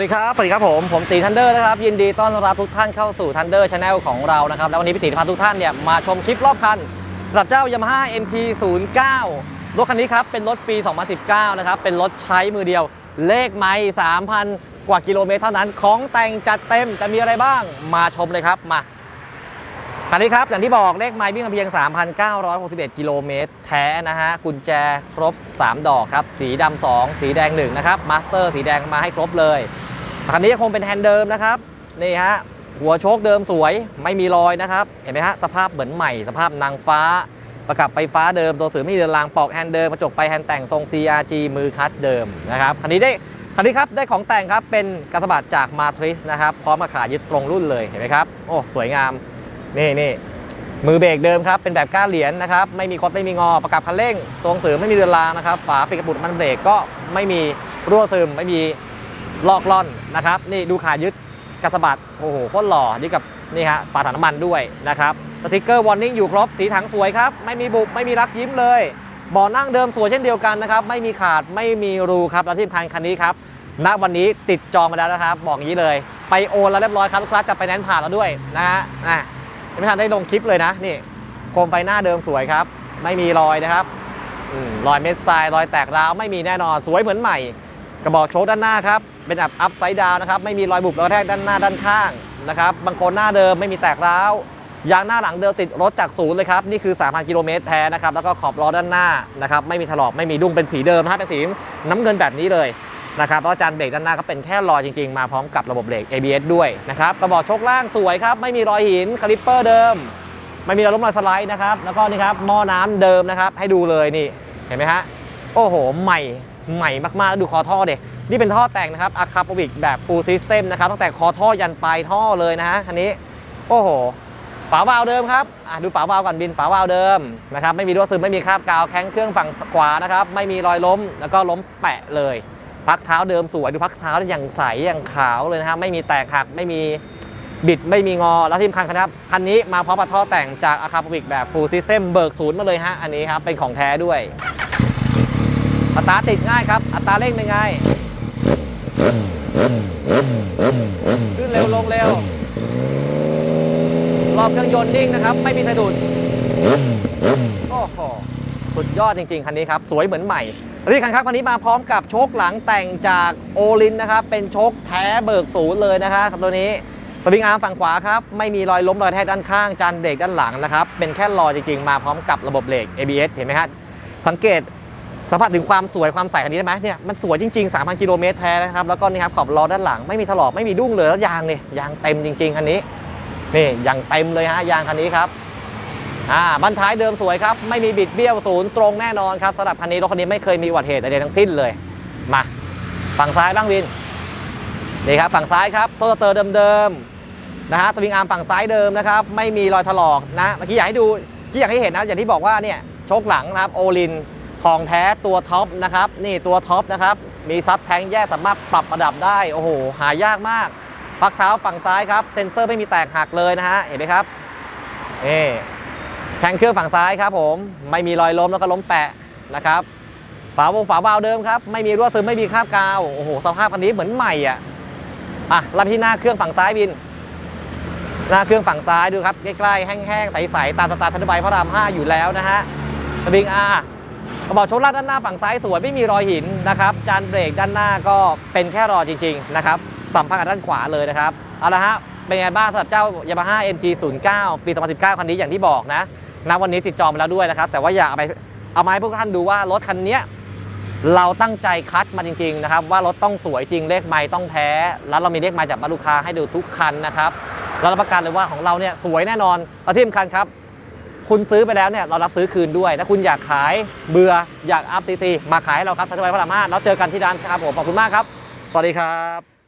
วัสดีครับสวัสดีครับผม ผมตีทันเดอร์นะครับ ยินดีต้อนรับทุกท่านเข้าสู่ทันเดอร์ชาแนลของเรานะครับ แล้ววันนี้พี่ตีพาทุกท่านเนี่ยมาชมคลิปรอบคันสำหรับเจ้า Yamaha MT 0 9รถคันนี้ครับ เป็นรถปี 2019 นะครับ เป็นรถใช้มือเดียว เลขไม่3,000 กว่ากิโลเมตรเท่านั้น ของแต่งจัดเต็มจะมีอะไรบ้าง มาชมเลยครับ มา คันนี้ครับ อย่างที่บอกเลขไม้วิ่งมาเพียง 3,961 กิโลเมตรแท้นะฮะ กุญแจครบ 3 ดอกครับ สีดำ2สีแดง1นะครับ มาสเตอร์สีแดงมาให้ครบเลย คันนี้ยังคงเป็นแฮนด์เดิมนะครับนี่ฮะหัวโชคเดิมสวยไม่มีรอยนะครับ เห็นไหมฮะสภาพเหมือนใหม่ สภาพนางฟ้า ประกับไฟฟ้าเดิมตัวสื่อไม่มีเรือนรางปอกแฮนด์เดิมกระจกไปแฮนด์แต่งทรง CRG มือคัดเดิมนะครับคันนี้ได้คันนี้ครับได้ของแต่งครับเป็นกระสบัดจากมาทริสนะครับพร้อมกับขายึดตรงรุ่นเลยเห็นไหมครับโอ้สวยงามนี่นี่มือเบรกเดิมครับเป็นแบบก้านเหรียญนะครับไม่มีคดไม่มีงอประกับคันเร่ง ตรงสื่อไม่มีเรือนรางนะครับฝาปิดกระปุกมันเบรกก็ไม่มีรั่วซึมไม่มี ลอกล่อนนะครับ นี่ดูขายึดกระสบัดโอ้โหโคตรหล่อนี่กับนี่ฮะฝาถังน้ำมันด้วยนะครับสติกเกอร์วอร์นิ่งอยู่ครบสีถังสวยครับไม่มีบุบไม่มีรักยิ้มเลยเบาะนั่งเดิมสวยเช่นเดียวกันนะครับไม่มีขาดไม่มีรูครับและที่สำคัญคันนี้ครับณวันนี้ติดจองมาแล้วนะครับ บอกงี้เลย ไปโอนแล้วเรียบร้อยครับลูกค้าจับไปแนนผ่านแล้วด้วยนะฮะอะไม่ทันได้ลงคลิปเลยนะนี่โคมไฟหน้าเดิมสวยครับ ไม่มีรอยนะครับอมรอยเม็ดทรายรอยแตกร้าวไม่มีแน่นอนสวยเหมือนใหม่ กระบอกโชคด้านหน้าครับ เป็นอัพอัพไซด์ดาวนะครับ ไม่มีรอยบุบแล้วกระแทกด้านหน้าด้านข้างนะครับ บางคนหน้าเดิมไม่มีแตกร้าว ยางหน้าหลังเดิมติดรถจากศูนย์เลยครับ นี่คือ 3,000 กิโลเมตรแท้นะครับ แล้วก็ขอบล้อด้านหน้านะครับ ไม่มีถลอก ไม่มีดุ้ง เป็นสีเดิมนะฮะเป็นสีน้ำเงินแบบนี้เลยนะครับแล้วจานเบรกด้านหน้าก็เป็นแค่รอยจริงๆ มาพร้อมกับระบบเบรก ABS ด้วยนะครับ กระบอกโชคล่างสวยครับ ไม่มีรอยหิน คาลิปเปอร์เดิม ไม่มีรอยล้มรอยสไลด์นะครับ แล้วก็นี่ครับ หม้อน้ำเดิมนะครับ ให้ดูเลยนี่ เห็นไหมฮะ โอ้โห ใหม่ ใหม่มากๆแล้วดูคอท่อเด็นี่เป็นท่อแต่งนะครับอะคาปวิกแบบ full system นะครับตั้งแต่คอท่อยันปลายท่อเลยนะฮะคันนี้ โอ้โห ฝาวาล์วเดิมครับดูฝาวาล์วก่อนบินฝาวาล์วเดิมนะครับไม่มีรั่วซึมไม่มีคราบกาวแข้งเครื่องฝั่งขวานะครับไม่มีรอยล้มแล้วก็ล้มแปะเลย พักเท้าเดิมสวยดูพักเท้าอย่างใสอย่างขาวเลยนะครับไม่มีแตกหักไม่มีบิดไม่มีงอแล้วที่สำคัญครับคันนี้มาพร้อมกับท่อแต่งจากอาคาพวิกแบบ full system เบิกศูนย์มาเลยฮะอันนี้ครับเป็นของแท้ด้วย อัตราติดง่ายครับ อัตราเร่งเป็นไง ขึ้นเร็วลงเร็ว รอบเครื่องยนต์นิ่งนะครับ ไม่มีสะดุด โอ้โห สุดยอดจริง ๆ คันนี้ครับ สวยเหมือนใหม่นี่คันครับคันนี้มาพร้อมกับโชคหลังแต่งจากโอลินนะครับ เป็นโชคแท้เบิกศูนย์เลยนะครับตัวนี้สปริงอาร์มฝั่งขวาครับ ไม่มีรอยล้มรอยแทกด้านข้าง จานเบรกด้านหลังนะครับ เป็นแค่รอยจริง ๆ มาพร้อมกับระบบเบรก ABS เห็นไหมฮะสังเกต สัมผัสถึงความสวยความใสคันนี้ได้ไหมเนี่ยมันสวยจริง ๆ 3,000 กิโลเมตรแท้นะครับ แล้วก็นี่ครับขอบล้อด้านหลังไม่มีถลอกไม่มีดุ้งเลยแล้วยางเนี่ยยางเต็มจริง ๆคันนี้นี่ยางเต็มเลยฮะยางคันนี้ครับอ่าบันท้ายเดิมสวยครับ ไม่มีบิดเบี้ยวศูนย์ตรงแน่นอนครับสำหรับคันนี้รถคันนี้ไม่เคยมีอุบัติเหตุใดๆทั้งสิ้นเลย มาฝั่งซ้ายบ้างวินนี่ครับฝั่งซ้ายครับโตเตอร์เดิมๆนะฮะสวิงอาร์มฝั่งซ้ายเดิมนะครับไม่มีรอยถลอกนะเมื่อกี้อยากให้ดูที่อยากให้เห็นนะอย่างที่บอกว่าเนี่ยโชคหลังนะครับโอลิน ของแท้ตัวท็อปนะครับ นี่ตัวท็อปนะครับ มีซับแทงแยกสามารถปรับระดับได้ โอ้โห หายากมาก พักเท้าฝั่งซ้ายครับ เซ็นเซอร์ไม่มีแตกหักเลยนะฮะ เห็นไหมครับนี่แทงเครื่องฝั่งซ้ายครับผม ไม่มีรอยล้มแล้วก็ล้มแปะนะครับ ฝาวงฝาบาวเดิมครับ ไม่มีรั่วซึมไม่มีคราบกาว โอ้โห สภาพคันนี้เหมือนใหม่อะ อะรับที่หน้าเครื่องฝั่งซ้ายบิน หน้าเครื่องฝั่งซ้ายดูครับ ใกล้ๆ แห้งๆ ใสๆ ตามสไตล์ทันใบพระราม 5 อยู่แล้วนะฮะสปริงอาร์ กระบอกโชว์ลาดด้านหน้าฝั่งซ้ายสวยไม่มีรอยหินนะครับจานเบรกด้านหน้าก็เป็นแค่รอยจริงๆนะครับสัมผัสกับด้านขวาเลยนะครับเอาละฮะเป็นไงบ้างสำหรับเจ้า Yamaha MT 0 9ปี 2019 คันนี้อย่างที่บอกนะณวันนี้ติดจองไปแล้วด้วยนะครับ แต่ว่าอยากเอาไปเอามาให้พวกท่านดูว่ารถคันเนี้ยเราตั้งใจคัดมาจริงๆนะครับว่ารถต้องสวยจริงเลขไม้ต้องแท้ แล้วเรามีเลขไม้จากลูกค้าให้ดูทุกคันนะครับเรารับประกันเลยว่าของเราเนี่ยสวยแน่นอนและที่สำคัญครับ คุณซื้อไปแล้วเนี่ยเรารับซื้อคืนด้วยถ้าคุณอยากขายเบื่ออยากอัพซีซีมาขายให้เราครับทัชไวพระรามห้าแล้วเจอกันที่ร้านครับผมขอบคุณมากครับ สวัสดีครับ